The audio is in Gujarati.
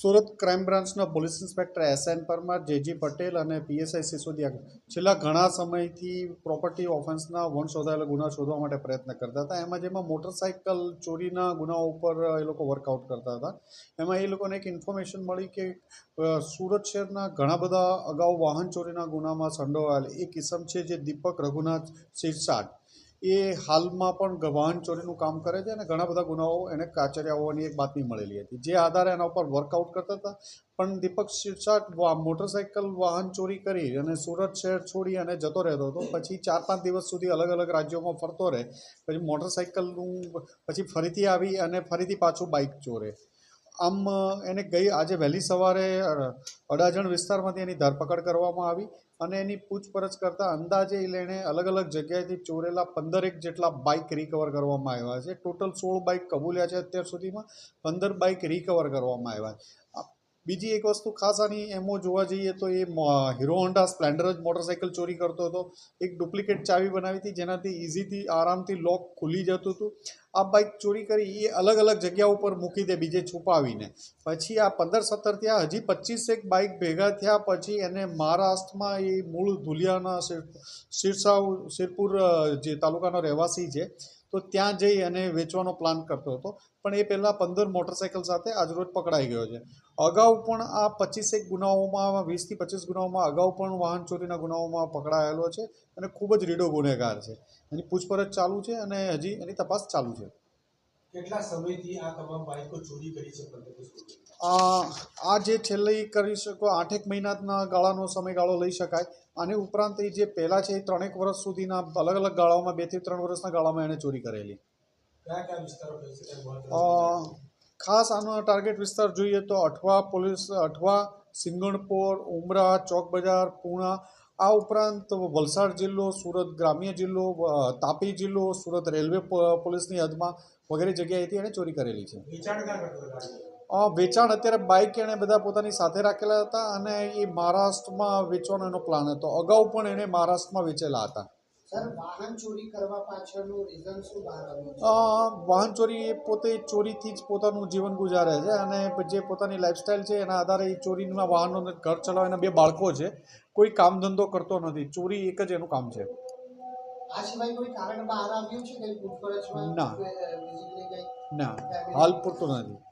સુરત ક્રાઇમ બ્રાન્ચના police inspector S N Parmar, J G Patel અને પીએસઆઈ સિસોદિયા છેલ્લા ઘણા સમયથી પ્રોપર્ટી ઓફેન્સના વન શોધાયેલા ગુના શોધવા માટે પ્રયત્ન કરતા હતા. એમાં જેમાં મોટરસાઇકલ ચોરીના ગુનાઓ ઉપર એ લોકો વર્કઆઉટ કરતા હતા. એમાં એ લોકોને એક ઇન્ફોર્મેશન મળી કે સુરત શહેરના ઘણા બધા અગાઉ વાહન ચોરીના ગુનામાં સંડોવાયેલ એક કિસમ છે જે દીપક રઘુનાથ શિરસાટ. એ હાલમાં પણ વાહન ચોરીનું કામ કરે છે અને ઘણા બધા ગુનાઓ એને કાચર્યા હોવાની એક બાતમી મળેલી હતી. જે આધારે એના ઉપર વર્કઆઉટ કરતા હતા. પણ દીપક શિરસાટ મોટરસાઇકલ વાહન ચોરી કરી અને સુરત શહેર છોડી અને જતો રહેતો હતો. પછી ચાર પાંચ દિવસ સુધી અલગ અલગ રાજ્યોમાં ફરતો રહે. પછી મોટરસાઇકલનું પછી ફરીથી આવી અને ફરીથી પાછું બાઇક ચોરે. આમ એને ગઈ આજે વહેલી સવારે અડાજણ વિસ્તારમાંથી એની ધરપકડ કરવામાં આવી અને એની પૂછપરછ કરતાં અંદાજે એણે અલગ અલગ જગ્યાએથી ચોરેલા પંદરેક જેટલા બાઇક રિકવર કરવામાં આવ્યા છે. ટોટલ સોળ બાઇક કબૂલ્યા છે અત્યાર સુધીમાં. પંદર બાઇક રિકવર કરવામાં આવ્યા છે. બીજી એક વસ્તુ ખાસ આની એમો જોવા જઈએ તો એ હીરો હોન્ડા સ્પ્લેન્ડર જ મોટરસાઇકલ ચોરી કરતો હતો. એક ડુપ્લિકેટ ચાવી બનાવી હતી જેનાથી ઇઝીથી આરામથી લોક ખુલી જતું હતું. આ બાઇક ચોરી કરી એ અલગ અલગ જગ્યા ઉપર મૂકી દે બીજે છુપાવીને. પછી આ પંદર સત્તર થયા, હજી પચીસેક બાઇક ભેગા થયા પછી એને મહારાષ્ટ્રમાં એ મૂળ ધુલિયાના શિર, શિરસાવ, શિરપુર જે તાલુકાનો રહેવાસી છે તો ત્યાં જઈ અને વેચવાનો પ્લાન કરતો હતો. પણ એ પહેલાં પંદર મોટરસાઇકલ સાથે આજરોજ પકડાઈ ગયો છે. અગાઉ પણ આ પચીસેક ગુનાઓમાં, વીસથી પચીસ ગુનાઓમાં અગાઉ પણ વાહન ચોરીના ગુનાઓમાં પકડાયેલો છે અને ખૂબ જ રીડો ગુનેગાર છે. એની પૂછપરછ ચાલુ છે અને હજી એની તપાસ ચાલુ છે. કેટલા સમયથી આ તમામ બાઇકો ચોરી કરી છે? આ જે છેલ્લે કરી શકો આઠેક મહિનાના ગાળાનો સમયગાળો લઈ શકાય. આની ઉપરાંત એ જે પહેલાં છે એ ત્રણેક વર્ષ સુધીના અલગ અલગ ગાળાઓમાં બેથી ત્રણ વર્ષના ગાળામાં એણે ચોરી કરેલી. ખાસ આનો ટાર્ગેટ વિસ્તાર જોઈએ તો અઠવા પોલીસ અઠવા સિંગણપોર ઉમરા ચોક બજાર પૂણા આ ઉપરાંત વલસાડ જિલ્લો સુરત ગ્રામ્ય જિલ્લો તાપી જિલ્લો સુરત રેલવે પોલીસની હદમાં વગેરે જગ્યાએથી એણે ચોરી કરેલી છે. વેચાણ અત્યારે બાઇક એણે બધા પોતાની સાથે રાખેલા હતા અને એ મહારાષ્ટ્રમાં વેચવાનો એનો પ્લાન હતો. અગાઉ પણ એણે મહારાષ્ટ્રમાં વેચેલા હતા. વાહન ચોરી કરવા પાછળનું રીઝન શું વાહન ચોરી એ પોતે ચોરીથી જ પોતાનું જીવન ગુજારે છે અને જે પોતાની લાઈફસ્ટાઈલ છે એના આધારે એ ચોરીના વાહનો ઘર ચલાવે એના બે બાળકો છે. કોઈ કામ ધંધો કરતો નથી. ચોરી એક જ એનું કામ છે. આ સિવાય કોઈ કારણ બહાર આવ્યું છે? કઈ પૂછપરછમાં ના. ના. હાલ પૂરતું નથી.